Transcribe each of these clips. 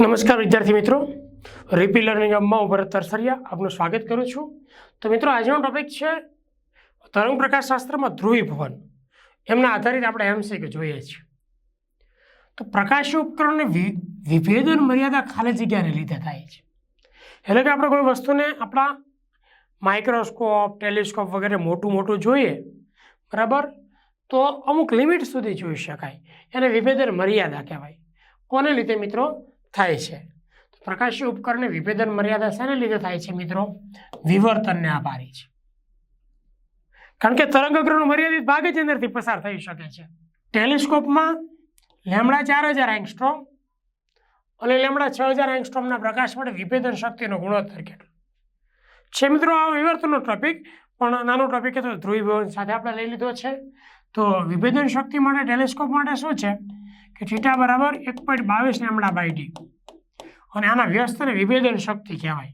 નમસ્કાર, વિદ્યાર્થી મિત્રો. રીપી લર્નિંગ હબમાં હું તરસરિયા આપનું સ્વાગત કરું છું. તો મિત્રો, આજનો ટોપિક છે તરંગ પ્રકાશ શાસ્ત્રમાં ધ્રુવીભવન એમના આધારિત આપણે એમસીક્યુ જોઈએ છીએ. તો પ્રકાશ ઉપકરણને વિભેદન મર્યાદા ખાલી જગ્યાને લીધે થાય છે. એટલે કે આપણે કોઈ વસ્તુને આપણા માઇક્રોસ્કોપ, ટેલિસ્કોપ વગેરે મોટું મોટું જોઈએ, બરાબર? તો અમુક લિમિટ સુધી જોઈ શકાય. એને વિભેદન મર્યાદા કહેવાય. કોને લીધે મિત્રો? થાય છે. પ્રકાશી ઉપકરણને વિભેદન મર્યાદા શેને લીધે થાય છે મિત્રો? વિવર્તનને આભારી છે. કારણ કે તરંગગ્રહનો મર્યાદિત ભાગ જ અંદરથી પસાર થઈ શકે છે. ટેલિસ્કોપમાં લેમડા ચાર હજાર એંગસ્ટ્રોમ અને લેમડા છ હજાર એંગસ્ટ્રોમના પ્રકાશ માટે વિભેદન શક્તિનો ગુણોત્તર કેટલો? છે મિત્રો, આ વિવર્તનનો ટોપિક, પણ નાનો ટોપિક હતો ધ્રુવીભવન સાથે આપણે લઈ લીધો છે. તો વિભેદન શક્તિ માટે ટેલિસ્કોપ માટે શું છે? કે થીટા બરાબર એક પોઈન્ટ બાવીસ લેમડા બાય ડી અને આના વ્યસ્તને વિભેદન શક્તિ કહેવાય.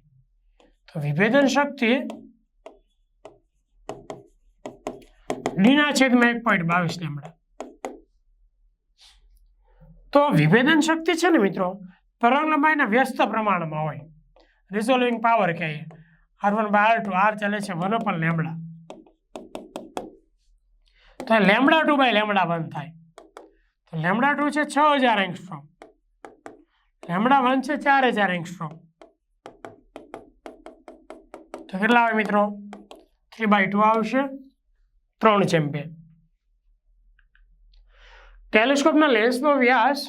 તો વિભેદન શક્તિ ડીના છેદમાં એક પોઈન્ટ બાવીસ લેમડા તો વિભેદન શક્તિ છે ને મિત્રો, તરંગ લંબાઈના વ્યસ્ત પ્રમાણમાં હોય. રિઝોલ્વિંગ પાવર કહીએ. R one by R two R ચાલે છે વન અપન લેમડા તો lambda two by lambda one થાય. તો લેમડા ટુ છે છ હજાર એંગસ્ટ્રોમ. લેમડા વન છે ચાર હજાર એંગસ્ટ્રોમ. તો કેટલા આવે મિત્રો? થ્રી બાય ટુ આવશે ત્રણ ચેમ્પે ટેલિસ્કોપના લેન્સનો વ્યાસ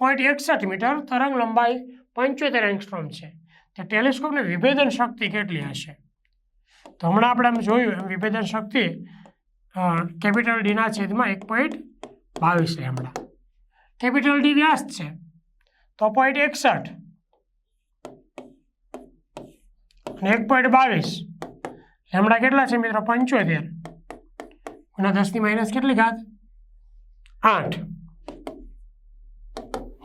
પોઈન્ટ એકસઠ મીટર, તરંગ લંબાઈ પંચોતેર એંગસ્ટ્રોમ છે. તો ટેલિસ્કોપની વિભેદન શક્તિ કેટલી હશે? તો હમણાં આપણે એમ જોયું એમ વિભેદન શક્તિ કેપિટલ ડીના છેદમાં એક પોઈન્ટ બાવીસ લેમડા કેપિટલ ડી વ્યાસ છે. તો પોઈન્ટ એકસઠ. અને એક પોઈન્ટ બાવીસ. લેમડા કેટલા છે મિત્રો? પંચોતેર. ગુણ્યા દસની માઇનસ કેટલી ઘાત? આઠ.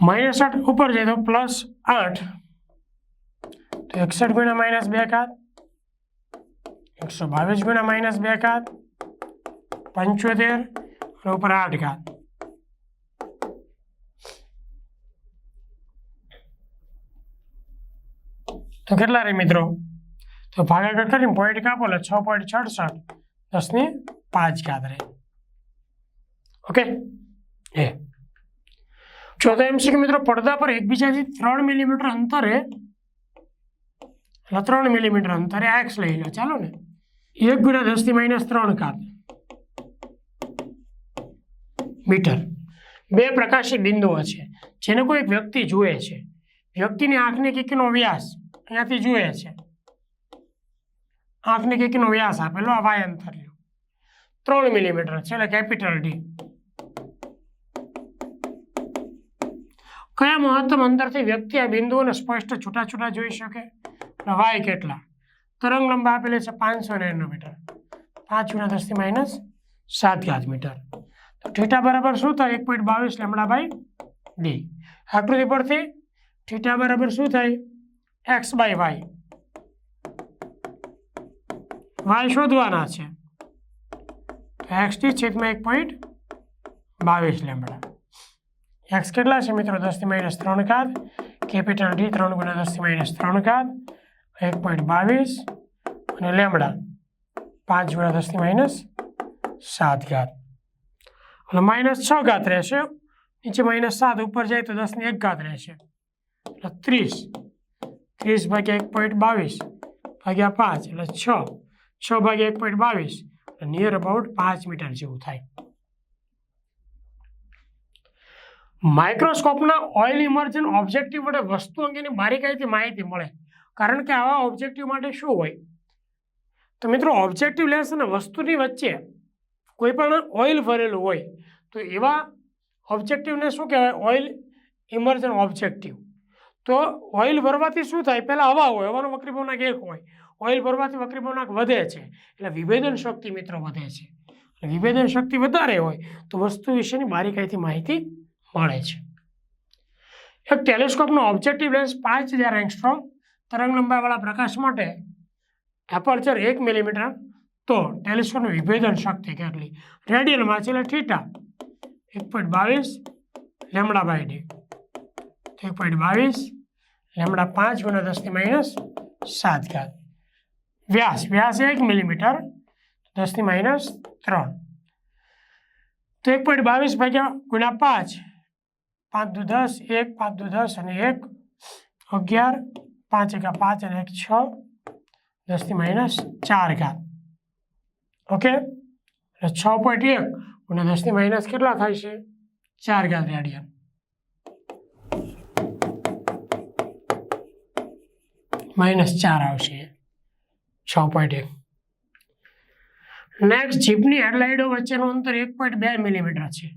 માઇનસ આઠ ઉપર જાય તો પ્લસ આઠ. તો એકસઠ ગુણ્યા માઇનસ બે ઘાત. એકસો બાવીસ ગુણ્યા માઇનસ બે ઘાત. પંચોતેર. અને ઉપર આઠ ઘાત. તો કેટલા રહે મિત્રો? તો ભાગાકાર કરીને પોઈન્ટ કાપો એટલે છ પોઈન્ટ છડસઠ દસની પાંચ ઘાત રહે. ઓકે એ. ચોથો એમ છે કે મિત્રો પડદા પર એકબીજાથી ત્રણ મિલીમીટર અંતરે, એટલે ત્રણ મિલીમીટર અંતરે એક્સ લઈ લો. ચાલો ને. એક ગુણ્યા દસથી માઇનસ ત્રણ ઘાત મીટર. બે પ્રકાશી બિંદુઓ છે. જેને કોઈ વ્યક્તિ જુએ છે. વ્યક્તિની આંખની કીકીનો વ્યાસ? અહીંયાથી જુએ છે. આંખની કીકીનો વ્યાસ આપેલો આ વાય અંતર લ્યો. ત્રણ મિલીમીટર છે, એટલે કેપિટલ ડી કયા મહત્તમ અંતરથી વ્યક્તિ આ બિંદુઓને સ્પષ્ટ છૂટા છૂટા જોઈ શકે? વાય કેટલા? તરંગ લંબા આપેલી છે પાંચસો નેનોમીટર પાંચ ગુણ્યા દસથી માઇનસ સાત ગાજ મીટર. તો ઠીટા બરાબર શું થાય? એક પોઈન્ટ બાવીસ લેમડા બાય ડી આકૃતિ પરથી ઠીટા બરાબર શું થાય? એક્સ બાય વાય વાય શોધવાના છે. એક્સ ટી છેદમાં એક પોઈન્ટ બાવીસ લેમડા એક્સ કેટલા છે મિત્રો? દસથી માઇનસ ત્રણ ઘાત. કેપિટલ ડી ત્રણ ગુણ્યા દસથી માઇનસ ત્રણ ઘાત. એક પોઈન્ટ બાવીસ અને લેમડા પાંચ ગુણ્યા દસથી માઇનસ સાત ઘાત. અને માઇનસ છ ઘાત રહેશે. નીચે માઇનસ સાત ઉપર જાય તો દસની એક ઘાત રહેશે. એટલે ત્રીસ. ત્રીસ ભાગ્યા એક પોઈન્ટ બાવીસ. ભાગ્યા પાંચ, એટલે છ. છ ભાગ્યા એક પોઈન્ટ બાવીસ નિયર અબાઉટ પાંચ મીટર જેવું થાય. માઇક્રોસ્કોપના ઓઇલ ઇમર્જન ઓબ્જેક્ટિવ માટે વસ્તુ અંગેની બારીકાઈથી માહિતી મળે. કારણ કે આવા ઓબ્જેક્ટિવ માટે શું હોય? તો મિત્રો ઓબ્જેક્ટિવ લેન્સ અને વસ્તુની વચ્ચે કોઈ પણ ઓઇલ ભરેલું હોય, તો એવા ઓબ્જેક્ટિવને શું કહેવાય? ઓઇલ ઇમર્જન ઓબ્જેક્ટિવ તો ઓઇલ ભરવાથી શું થાય? પહેલાં હવા હોય, હવાનો વક્રીભવનાંક એક હોય. ઓઇલ ભરવાથી વક્રીભવનાંક વધે છે. એટલે વિભેદન શક્તિ મિત્રો વધે છે. વિભેદન શક્તિ વધારે હોય, તો વસ્તુ વિશેની બારીકાઈથી માહિતી મળે છે. એક ટેલિસ્કોપનો ઓબ્જેક્ટિવ લેન્સ પાંચ હજાર એંગસ્ટ્રોમ, તરંગ લંબાઈવાળા પ્રકાશ માટે એપર્ચર એક મિલીમીટર. તો ટેલિસ્કોપની વિભેદન શક્તિ કેટલી? રેડિયનમાં છે એટલે ઠીટા એક પોઈન્ટ બાવીસ લેમડા બાય ડી. એક પોઈન્ટ બાવીસ લેમડા પાંચ ગુણ્યા દસની માઇનસ સાત ઘાત. વ્યાસ વ્યાસ એક મિલીમીટર દસની માઇનસ ત્રણ. તો એક પોઈન્ટ બાવીસ ભાગ્યા ગુણ્યા પાંચ પાંચ દુ દસ, એક, પાંચ દુ દસ અને એક, અગિયાર, પાંચ એકા પાંચ અને એક છ દસની માઇનસ ચાર ઘાત. ઓકે? એટલે છ પોઈન્ટ એક ગુણ્યા દસની માઇનસ કેટલા થાય છે? ચાર ઘાત રેડિયન માઇનસ ચાર આવશે. છ પોઈન્ટ એક. નેક્સ્ટ જીપની હેડલાઇટો વચ્ચેનું અંતર એક પોઈન્ટ બે મિલીમીટર છે.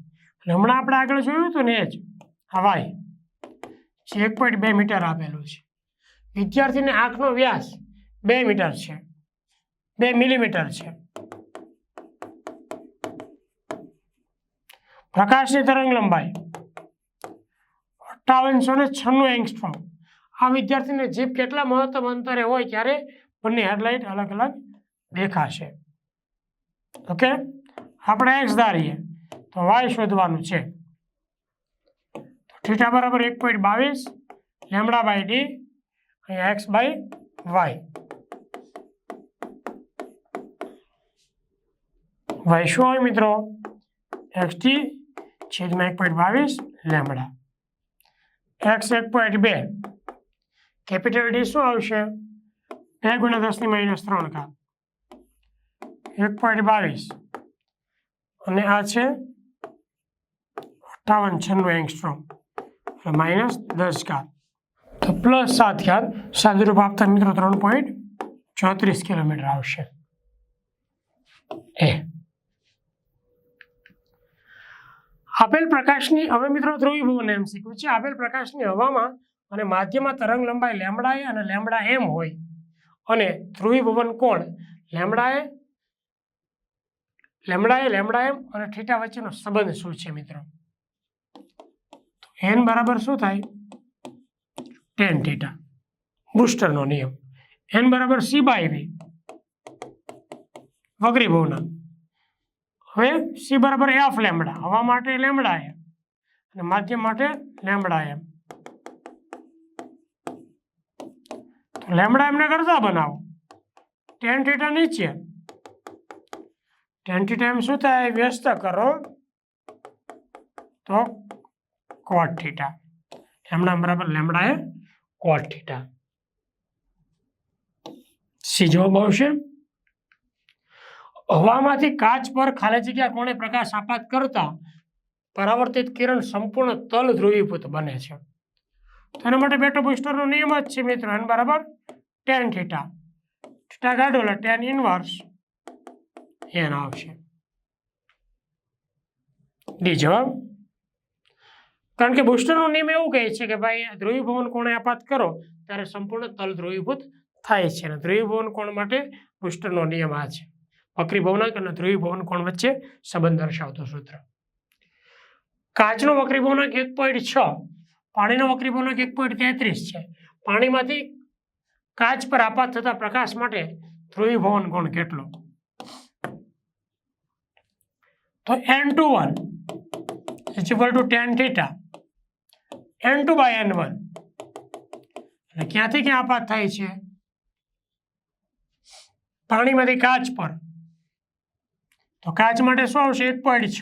હમણાં આપણે આગળ જોયું હતું ને એ જ, હવાઈ. જે એક પોઈન્ટ બે મીટર આપેલું છે. વિદ્યાર્થીને આંખનો વ્યાસ બે મીટર છે. બે મિલીમીટર છે. પ્રકાશની તરંગ લંબાઈ અઠ્ઠાવનસો ને છન્નું એંગસ્ટ્રોમ આ વિદ્યાર્થીને જીપ કેટલા મહત્તમ અંતરે હોય ત્યારે બંને હેડલાઇટ અલગ અલગ દેખાશે. ઓકે આપણે એક્સ ધારીએ. તો વાય શોધવાનું છે. તો થીટા બરાબર એક પોઈન્ટ બાવીસ, લેમડા બાય ડી અહીંયા એક્સ બાય વાય વાય શું હોય મિત્રો? એક્સ ટી છેદમાં એક પોઈન્ટ બાવીસ, લેમડા. એક્સ એક પોઈન્ટ બે. કેપિટલ ડી શું આવશે? બે ગુણ્યા દસની માઇનસ ત્રણ ઘાત. એક પોઈન્ટ બાવીસ. અને આ છે અઠ્ઠાવન છન્નું એંગસ્ટ્રોમ. માઇનસ દસ ઘાત. તો પ્લસ સાત ઘાત. સાદુરૂપ આપતા મિત્રો ત્રણ પોઈન્ટ ચોત્રીસ કિલોમીટર આવશે. એ. આપેલ પ્રકાશની હવે મિત્રો ધ્રુવીભવન એમ શીખવું છે. આપેલ પ્રકાશની હવામાં અને માધ્યમાં તરંગ લંબાઈ લેમડા એ અને લેમડા એમ હોય. અને ધ્રુવીભવન કોણ? લેમડા એ લેમડા એમ અને થીટા વચ્ચેનો સંબંધ શું છે મિત્રો? એન બરાબર શું થાય? ટેન થીટા બુસ્ટરનો નિયમ. એન બરાબર સી બાય વી વક્રીભવના. હવે સી બરાબર એફ લેમડા. હવા માટે લેમડા એમ. અને માધ્યમ માટે લેમડા એમ. તો લેમડા એમને કરતા બનાવો. ટેન થીટા નીચે. ટેન થીટા એમ શું થાય? વ્યસ્ત કરો. તો કોટ થીટા લેમડા બરાબર લેમડા એ કોટ થીટા સીજો બહુ હવામાંથી કાચ પર ખાલી જગ્યા કોણે પ્રકાશ આપાત કરતા? પરાવર્તિત કિરણ સંપૂર્ણ તલ ધ્રુવીભૂત બને છે. એના માટે બેટો બુસ્ટરનો નિયમ જ છે મિત્રો એન બરાબર? ટેન થીટા થીટા કાઢો એટલે ટેન ઇનવર્સ એન આવશે. ડી જવાબ? કારણ કે બુસ્ટરનો નિયમ એવું કહે છે કે ભાઈ ધ્રુવીભવન કોણે આપાત કરો, ત્યારે સંપૂર્ણ તલ ધ્રુવીભૂત થાય છે. અને ધ્રુવીભવન કોણ માટે? બુસ્ટરનો નિયમ આ છે. વક્રી ભવનાંક અને ધ્રુવીભવન કોણ વચ્ચે સંબંધ દર્શાવતો સૂત્ર. કાચનો વક્રી ભવનાંક એક પોઈન્ટ છ. પાણીનો વક્રી ભવનાંક એક પોઈન્ટ તેત્રીસ છે. પાણીમાંથી કાચ પર આપાત થતા પ્રકાશ માટે ધ્રુવીભવન ગુણ કેટલો? તો N two one is equal to tan theta N two by N one એટલે ક્યાંથી ક્યાં આપાત થાય છે? પાણીમાંથી કાચ પર. તો કાચ માટે શું આવશે? એક પોઈન્ટ છ.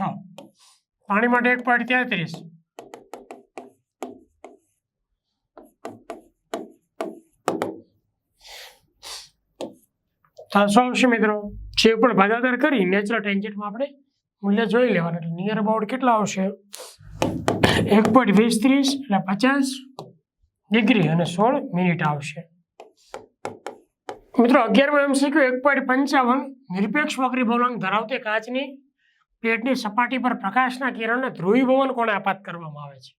પાણી માટે એક પોઈન્ટ તેત્રીસ. શું મિત્રો? જે પણ ભાગાકાર કરી નેચરલ ટેન્જન્ટમાં આપણે મૂલ્ય જોઈ લેવાનું. એટલે નિયર અબાઉટ કેટલા આવશે? એક પોઈન્ટ વીસ ત્રીસ એટલે પચાસ ડિગ્રી અને સોળ મિનિટ આવશે. મિત્રો, અગિયારમાં એમ શીખ્યું, એક પોઈન્ટ પંચાવન નિરપેક્ષ વક્રી ભવનાંક ધરાવતી કાચની પ્લેટની સપાટી પર પ્રકાશના કિરણને ધ્રુવીભવન કોણે આપાત કરવામાં આવે છે?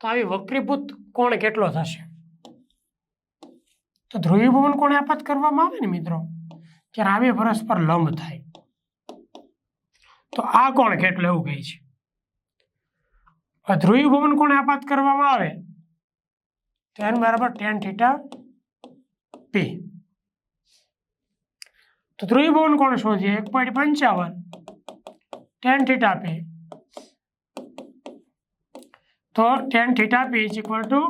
તો આવી વક્રીભૂત કોણ કેટલો થશે? તો ધ્રુવીભવન કોણે આપાત કરવામાં આવે ને મિત્રો? આવી પરસ્પર લંબ થાય. તો આ કોણ કેટલો એવું કહે છે? ધ્રુવી ભવન કોણે આપાત કરવામાં આવે? તો બરાબર ટેન થીટા પી તો ધ્રુવીભવન કોણ શોધીએ એક પોઈન્ટ પંચાવન. ટેન થીટા પી તો tan theta P is equal to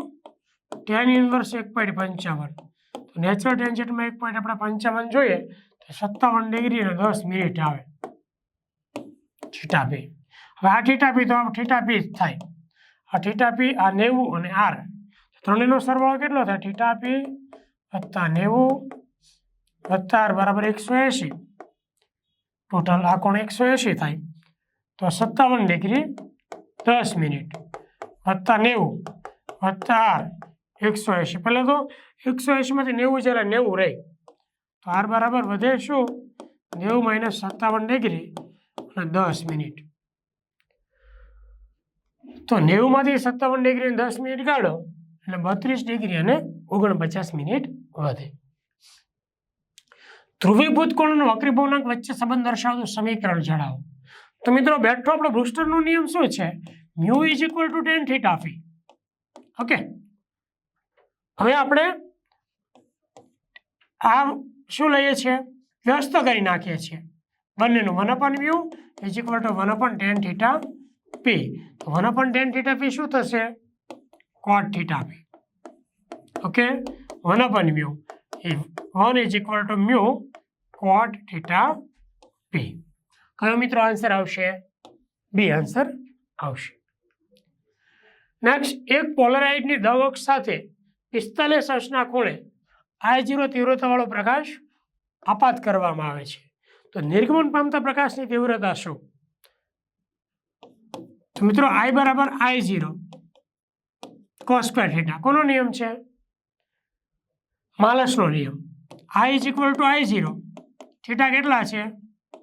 tan inverse એક પોઈન્ટ પંચાવન. તો નેચરલ ટેન્જેન્ટમાં એક પોઈન્ટ આપણે પંચાવન જોઈએ સત્તાવન ડિગ્રી અને દસ મિનિટ આવે. Theta P. હવે આ થીટા પી તો આ થીટા પી જ થાય. આ થીટા પી, આ નેવું અને આર. ત્રણેયનો સરવાળો કેટલો થાય? થીટા પી વત્તા નેવું વત્તા આર બરાબર એકસો એંશી. ટોટલ આ કોણ એકસો એંશી થાય? તો સત્તાવન ડિગ્રી દસ મિનિટ. વત્તા નેવું વત્તા આર એકસો એંશી. પહેલાં તો એકસો એંશીમાંથી નેવું જ્યારે નેવું રહે. તો આર બરાબર વધે શું? નેવું માઇનસ સત્તાવન ડિગ્રી અને દસ મિનિટ. તો નેવુંમાંથી સત્તાવન ડિગ્રી દસ મિનિટ કાઢો, એટલે બત્રીસ ડિગ્રી અને ઓગણપચાસ મિનિટ વધે. ધ્રુવીભૂત કોણ અને વક્રીભવનાંક વચ્ચે સંબંધ દર્શાવતું સમીકરણ જણાવો. તો મિત્રો, બેઠો આપણો બ્રુસ્ટરનો નિયમ શું છે? Mu is equal to tan theta okay? હવે આપણે આ શું લઈએ છીએ? વ્યસ્ત કરી નાખીએ છીએ. બંનેનું one upon mu is equal to one upon tan theta P તો one upon tan theta P શું થશે? Cot theta P okay one upon mu A one is equal to mu cot theta P કયો મિત્રો answer આવશે? બી answer આવશે. Next એક પોલરાઇડની દવ અક્ષ સાથે પિસ્તાલીસ અંશના ખૂણે આઈ જીરો તીવ્રતાવાળો પ્રકાશ આપાત કરવામાં આવે છે. તો નિર્ગમન પામતા પ્રકાશની તીવ્રતા શું? તો મિત્રો આઈ બરાબર આઈ જીરો કોસ્ક્વેર થીટા કોનો નિયમ છે? માલસનો નિયમ. I is equal to I zero theta કેટલા છે?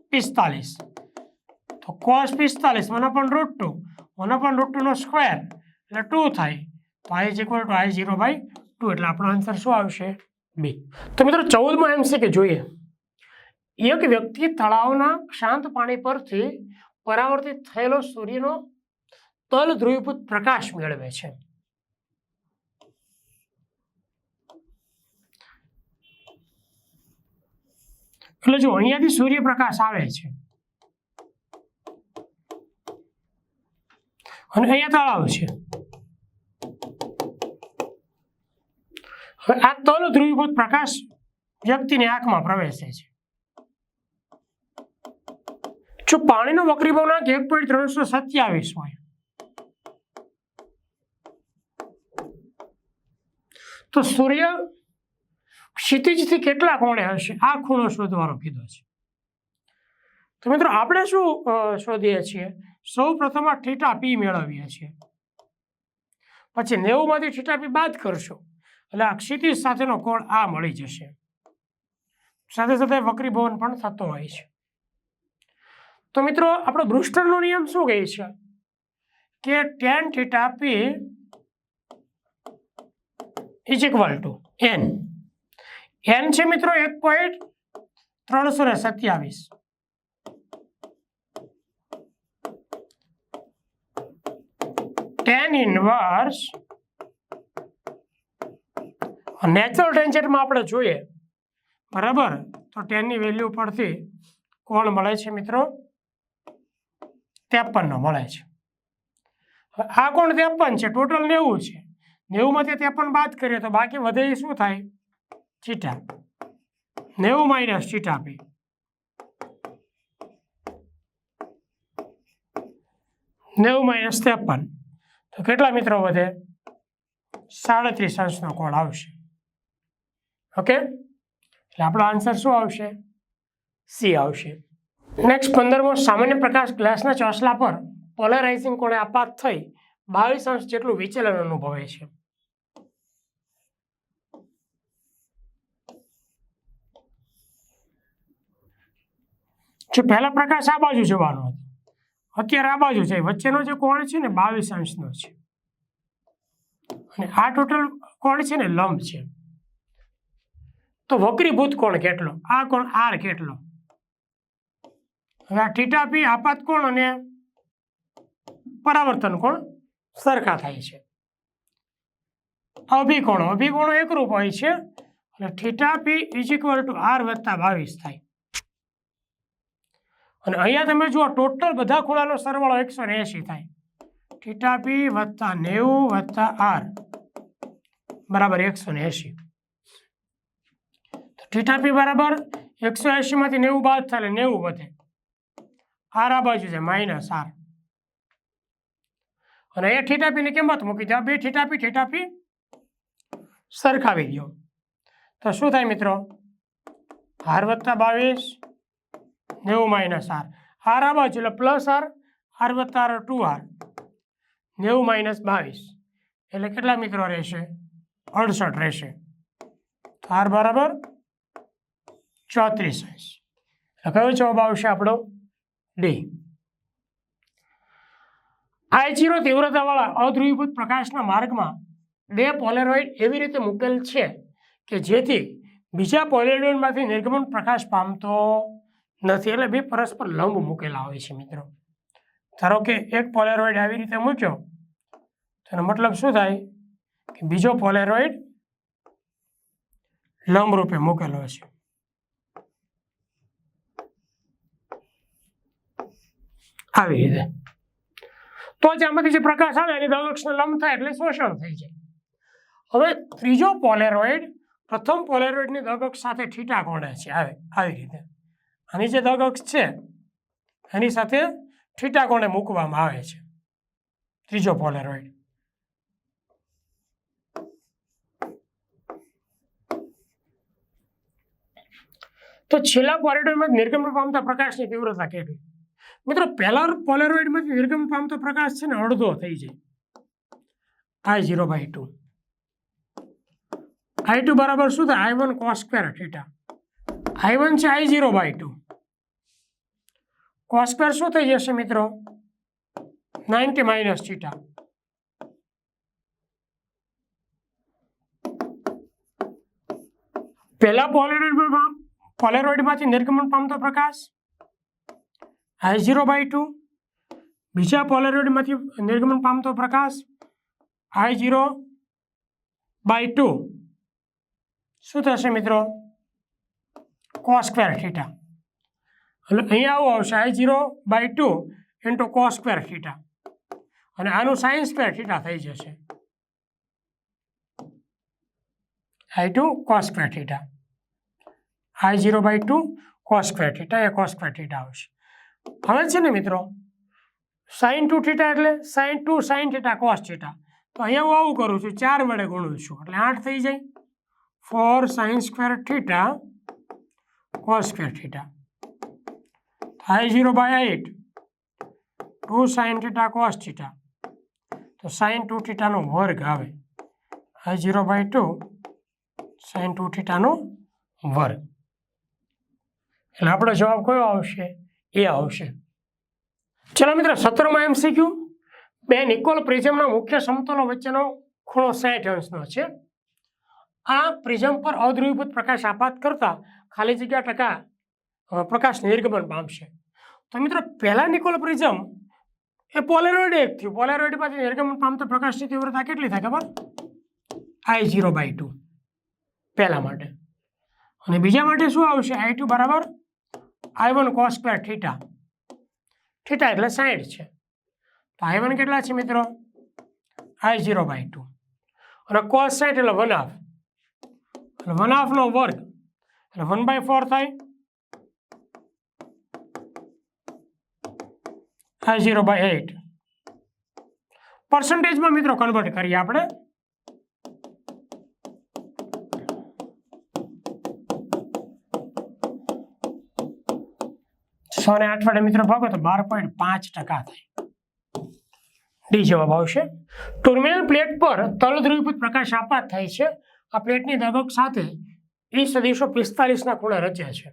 પિસ્તાલીસ. તો કોસ પિસ્તાલીસ one upon root two one upon root ટુનો square એટલે ટુ થાય. તો I is equal to I zero by two એટલે આપણો આન્સર શું આવશે? બી. તો મિત્રો ચૌદમાં એમ કે જોઈએ. એક વ્યક્તિ તળાવના શાંત પાણી પરથી પરાવર્તિત થયેલો સૂર્યનો તલ ધ્રુવીભૂત પ્રકાશ મેળવે છે. એટલે જો અહીંયાથી સૂર્યપ્રકાશ આવે છે. અને અહીંયા તળાવ છે હવે આ તલ ધ્રુવીભૂત પ્રકાશ વ્યક્તિની આંખમાં પ્રવેશે છે. જો પાણીનો વક્રીભાવનાંક એક પોઈન્ટ ત્રણસો સત્યાવીસ હોય. તો સૂર્ય ક્ષિતિજથી કેટલા કોણે હશે? આ ખૂણો શોધવાનો કીધો છે. તો મિત્રો, આપણે શું શોધીએ છીએ? સૌ પ્રથમ આ પી મેળવીએ છીએ. પછી નેવુંમાંથી થીટા પી બાદ કરશો. એટલે આ ક્ષિતિજ સાથેનો કોણ આ મળી જશે. સાથે સાથે વક્રીભવન પણ થતો હોય છે. તો મિત્રો, આપણો બ્રુસ્ટરનો નિયમ શું કહે છે? કે tan theta P is equal to N N છે મિત્રો એક પોઈન્ટ ત્રણસો ને સત્યાવીસ. ટેન ઇનવર્સ નેચરલ ટેન્જેન્ટમાં આપણે જોઈએ, બરાબર? તો ટેનની વેલ્યુ પરથી કોણ મળે છે મિત્રો? ત્રેપનનો મળે છે. આ કોણ ત્રેપન છે? ટોટલ નેવું છે. નેવુંમાંથી ત્રેપન બાદ કરીએ તો બાકી વધે શું થાય? ચીટા. નેવું માઇનસ ચીટા પી નેવું માઇનસ ત્રેપન. તો કેટલા મિત્રો વધે? સાડત્રીસ અંશનો કોણ આવશે? ઓકે એટલે આપણો આન્સર શું આવશે? સી આવશે. નેક્સ્ટ પંદરમો સામાન્ય પ્રકાશ ગ્લાસના ચોસલા પર પોલરાઇઝિંગ કોણે આપાત થઈ બાવીસ અંશ જેટલું વિચલન અનુભવે છે. જો પહેલા પ્રકાશ આ બાજુ જવાનો હતો, અત્યારે આ બાજુ છે વચ્ચેનો જે કોણ છે ને, બાવીસ અંશનો છે. અને આ ટોટલ કોણ છે ને, લંબ છે. તો વક્રીભૂત કોણ કેટલો? આ કોણ? આર કેટલો? હવે આ થીટા પી આપાત કોણ અને પરાવર્તન કોણ? સરખા થાય છે. અભિકોણો. અભિકોણો એકરૂપ હોય છે. એટલે theta P is equal to R વત્તા બાવીસ થાય. અને અહીંયા તમે જુઓ ટોટલ બધા ખૂણાનો સરવાળો એકસો ને એંશી થાય. થીટા પી વત્તા નેવું વત્તા આર. બરાબર એકસો ને એંશી. થીટા પી બરાબર? એકસો એંશીમાંથી નેવું બાદ થાય નેવું વધે. આર આ બાજુ છે માઇનસ આર. અને એ થીટા પીની કિંમત મૂકી દો. બે થીટા પી થીટા પી સરખાવી દો. તો શું થાય મિત્રો? આર વત્તા બાવીસ, નેવું માઇનસ આર. આર આ બાજુ એટલે પ્લસ આર આર વત્તા આર ટુ આર. નેવું માઇનસ બાવીસ. એટલે કેટલા મિત્રો રહેશે? અડસઠ રહેશે. આર બરાબર ચોત્રીસ હશે કયો જવાબ આવશે આપણો? ડી આઈ જીરો તીવ્રતાવાળા અધ્રુવીભૂત પ્રકાશના માર્ગમાં બે પોલેરોઇડ એવી રીતે મૂકેલ છે કે જેથી બીજા પોલેરોઇડમાંથી નિર્ગમન પ્રકાશ પામતો નથી. એટલે બે પરસ્પર લંબ મૂકેલા હોય છે મિત્રો. ધારો કે એક પોલેરોઇડ આવી રીતે મૂક્યો તેનો મતલબ શું થાય? કે બીજો પોલેરોઇડ લંબ રૂપે મૂકેલો છે આવી રીતે. તો જ આમાંથી જે પ્રકાશ આવે એની દક્ષને લંબ થાય એટલે શોષણ થઈ જાય. હવે ત્રીજો પોલેરોઇડ, પ્રથમ પોલેરોઇડની દગક્ષ સાથે ઠીટા કોણે છે? આવે, આવી રીતે. આની જે દગક્ષ છે, એની સાથે ઠીટા કોણે મૂકવામાં આવે છે? ત્રીજો પોલેરોઇડ. તો છેલ્લા પોલેરોઇડમાં નિર્ગમન પામતા પ્રકાશની તીવ્રતા કેટલી? મિત્રો પહેલા પોલેરોઇડમાંથી નિર્ગમન પામતો પ્રકાશ છે ને અડધો થઈ જાય. I zero by two I two બરાબર શું થાય? I one cos square theta I one છે I zero by two cos square શું થઈ જશે મિત્રો? નાઇન્ટી માઇનસ થીટા પહેલા પોલેરોઇડમાં પોલેરોઇડમાંથી નિર્ગમન પામતો પ્રકાશ? આઈ ઝીરો બાય ટુ બીજા પોલેરોઇડમાંથી નિર્ગમન પામતો પ્રકાશ. આઈ ઝીરો બાય ટુ શું થશે મિત્રો? કોસ સ્ક્વેર થીટા એટલે અહીંયા આવું આવશે. I zero by two into cos square theta અને આનું સાયન્સ સ્ક્વેર થીટા થઈ જશે. I two cos square theta I zero by two cos square theta A cos theta આવશે. હવે છે ને મિત્રો? સાઇન ટુ થીટા એટલે sine two sine theta cos theta તો અહીંયા હું આવું કરું છું, ચાર વડે ગુણું છું. એટલે આઠ થઈ જાય. Four sine square theta cos square theta I zero by eight two sine theta cos theta તો સાઇન ટુ થીટાનો વર્ગ આવે. I zero by two sine two થીટાનો વર્ગ. એટલે આપણો જવાબ કયો આવશે? એ આવશે. ચલો મિત્રો સત્રમાં એમસીક્યુ બે નિકોલ પ્રિઝમના મુખ્ય સમતોલો વચ્ચેનો ખૂણો સાઠ અંશનો છે. આ પ્રિઝમ પર અદ્રુવીભૂત પ્રકાશ આપાત કરતા ખાલી જગ્યા ટકા પ્રકાશ નિર્ગમન પામશે. તો મિત્રો, પહેલા નિકોલ પ્રિઝમ એ પોલેરોઇડ એક થયું. પાસે નિર્ગમન પામતા પ્રકાશની તીવ્રતા કેટલી થાય ખબર? આઈ ઝીરો બાય ટુ પહેલાં માટે. અને બીજા માટે શું આવશે? આઈ ટુ બરાબર I one cos square theta theta એટલે સાઈઠ છે. તો આઈ વન કેટલા છે મિત્રો? આઈ ઝીરો બાય ટુ અને કોસ સાઈઠ એટલે વન હાફ એટલે વન હાફનો વર્ગ. એટલે વન બાય ફોર થાય. આઈ ઝીરો બાય એટ પર્સન્ટેજમાં મિત્રો કન્વર્ટ કરીએ આપણે. સો ને આઠ વડે મિત્રો ભાગો તો બાર પોઈન્ટ પાંચ ટકા થાય. ડી જવાબ આવશે. ટુર્મિનલ પ્લેટ પર તલ ધ્રુવીભૂત પ્રકાશ આપાત થાય છે. આ પ્લેટની દબક સાથે એ સદીશો પિસ્તાલીસના ખૂણે રચ્યા છે.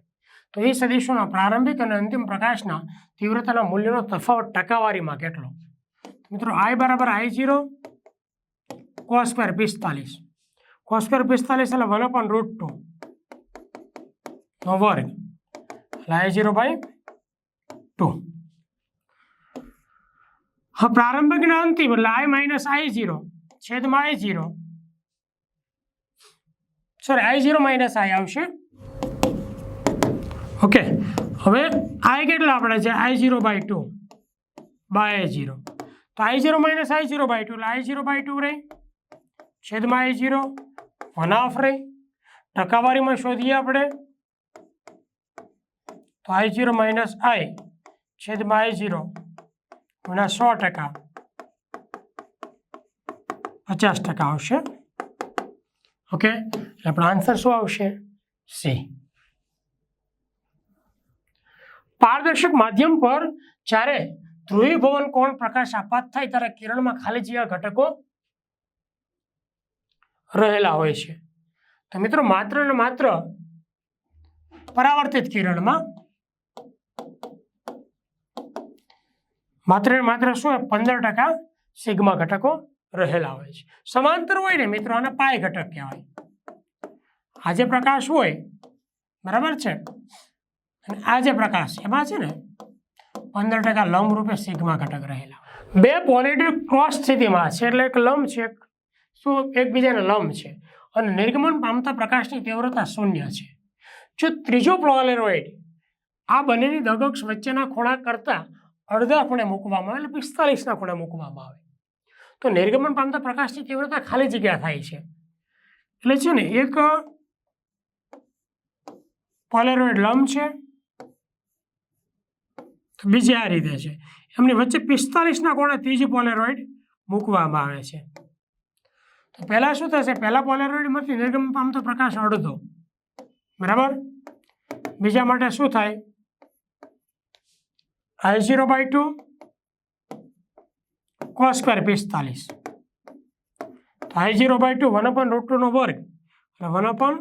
તો એ સદીશોના પ્રારંભિક અને અંતિમ પ્રકાશના તીવ્રતાના મૂલ્યનો તફાવત ટકાવારીમાં કેટલો? મિત્રો આઈ બરાબર આઈ જીરો કોસ્કવેર પિસ્તાલીસ કોસ્ક્વેર પિસ્તાલીસ એટલે વન અપોન રૂટ ટુ નો વર્ગ એટલે આઈ જીરો બાય ટુ હા પ્રારંભિક ને અંતિમ એટલે આઈ માઇનસ આઈ ઝીરો, છેદમાં I zero. Sorry I zero minus I આવશે. ઓકે હવે આઈ કેટલા આપણે છે? I zero by two, by I zero. તો I zero minus I zero by two, એટલે આઈ ઝીરો બાય ટુ રહી. છેદમાં આઈ ઝીરો, વન હાફ રહી. ટકાવારીમાં શોધીએ આપણે. તો આઈ ઝીરો માઇનસ આઈ. છેદમાં એ ઝીરો ગુણ્યા સો ટકા. પચાસ ટકા આવશે. ઓકે? આપણો આન્સર શું આવશે? સી. પારદર્શક માધ્યમ પર જ્યારે ધ્રુવીભવન કોણ પ્રકાશ આપાત થાય ત્યારે કિરણમાં ખાલી જેવા ઘટકો રહેલા હોય છે. તો મિત્રો, માત્ર ને માત્ર પરાવર્તિત કિરણમાં માત્ર ને માત્ર શું પંદર ટકા સિગ્મા ઘટકો રહેલા હોય છે. સમાંતર હોય ને મિત્રો, આને પાય ઘટક કહેવાય. આ જે પ્રકાશ હોય, બરાબર છે? અને આ જે પ્રકાશ, એમાં છે ને પંદર ટકા લંબ રૂપે સિગ્મા ઘટક રહેલા બે પોલિટિવ ક્રોસ સ્થિતિમાં છે, એટલે એક લંબ છે શું, એકબીજાને લંબ છે. અને નિર્ગમન પામતા પ્રકાશની તીવ્રતા શૂન્ય છે. જો ત્રીજો પોલેરોઇડ આ બંનેની દગક્ષ વચ્ચેના ખોળા કરતાં અડધા ખૂણે મૂકવામાં એટલે પિસ્તાલીસના ખૂણે મૂકવામાં આવે. તો નિર્ગમન પામતા પ્રકાશની તીવ્રતા ખાલી જગ્યા થાય છે. એટલે છે ને એક પોલેરોઇડ લંબ છે. તો બીજી આ રીતે છે. એમની વચ્ચે પિસ્તાલીસના કોણે ત્રીજી પોલેરોઇડ મૂકવામાં આવે છે. તો પહેલાં શું થશે? પહેલાં પોલેરોઇડમાંથી નિર્ગમન પામતો પ્રકાશ અડધો. બરાબર? બીજા માટે શું થાય? I zero by two cos square પિસ્તાલીસ. તો I zero by two one upon root ટુનો વર્ગ એટલે one upon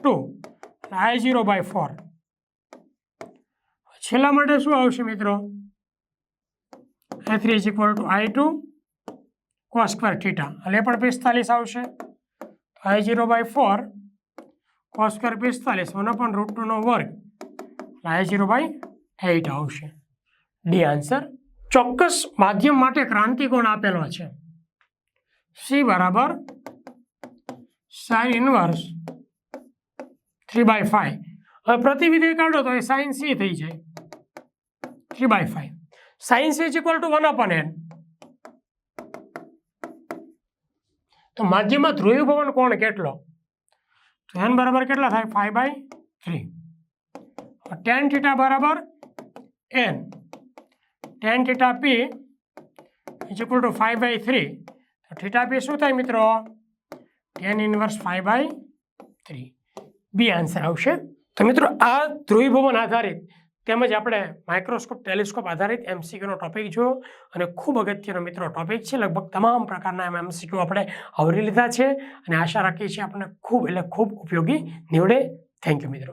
two. I zero by four. છેલ્લા માટે શું આવશે મિત્રો? I three is equal to I two cos square theta. એટલે પણ પિસ્તાલીસ આવશે. I zero by four cos square પિસ્તાલીસ વન અપન રૂટ ટુનો વર્ગ. આઈ ઝીરો બાય એઇટ આવશે. ડી આન્સર ચોક્કસ માધ્યમ માટે ક્રાંતિકોણ આપેલો છે? સી બરાબર sine inverse three by five હવે પ્રતિવિધિ કાઢો તો એ સાઇન સી થઈ જાય. Three by five sine C is equal to one upon N તો માધ્યમમાં ધ્રુવીભવન કોણ કેટલો? તો એન બરાબર કેટલા થાય? Five by three tan theta બરાબર N tan theta P is equal to five by three તો થીટા શું થાય મિત્રો? Tan inverse five by three B answer આવશે. તો મિત્રો, આ ધ્રુવીભવન આધારિત તેમજ આપણે માઇક્રોસ્કોપ ટેલિસ્કોપ આધારિત એમસીક્યુનો ટોપિક જોયો અને ખૂબ અગત્યનો મિત્રો ટોપિક છે. લગભગ તમામ પ્રકારના એમ એમસીક્યુ આપણે આવરી લીધા છે અને આશા રાખીએ છીએ આપણને ખૂબ એટલે ખૂબ ઉપયોગી નીવડે. થેન્ક યુ મિત્રો.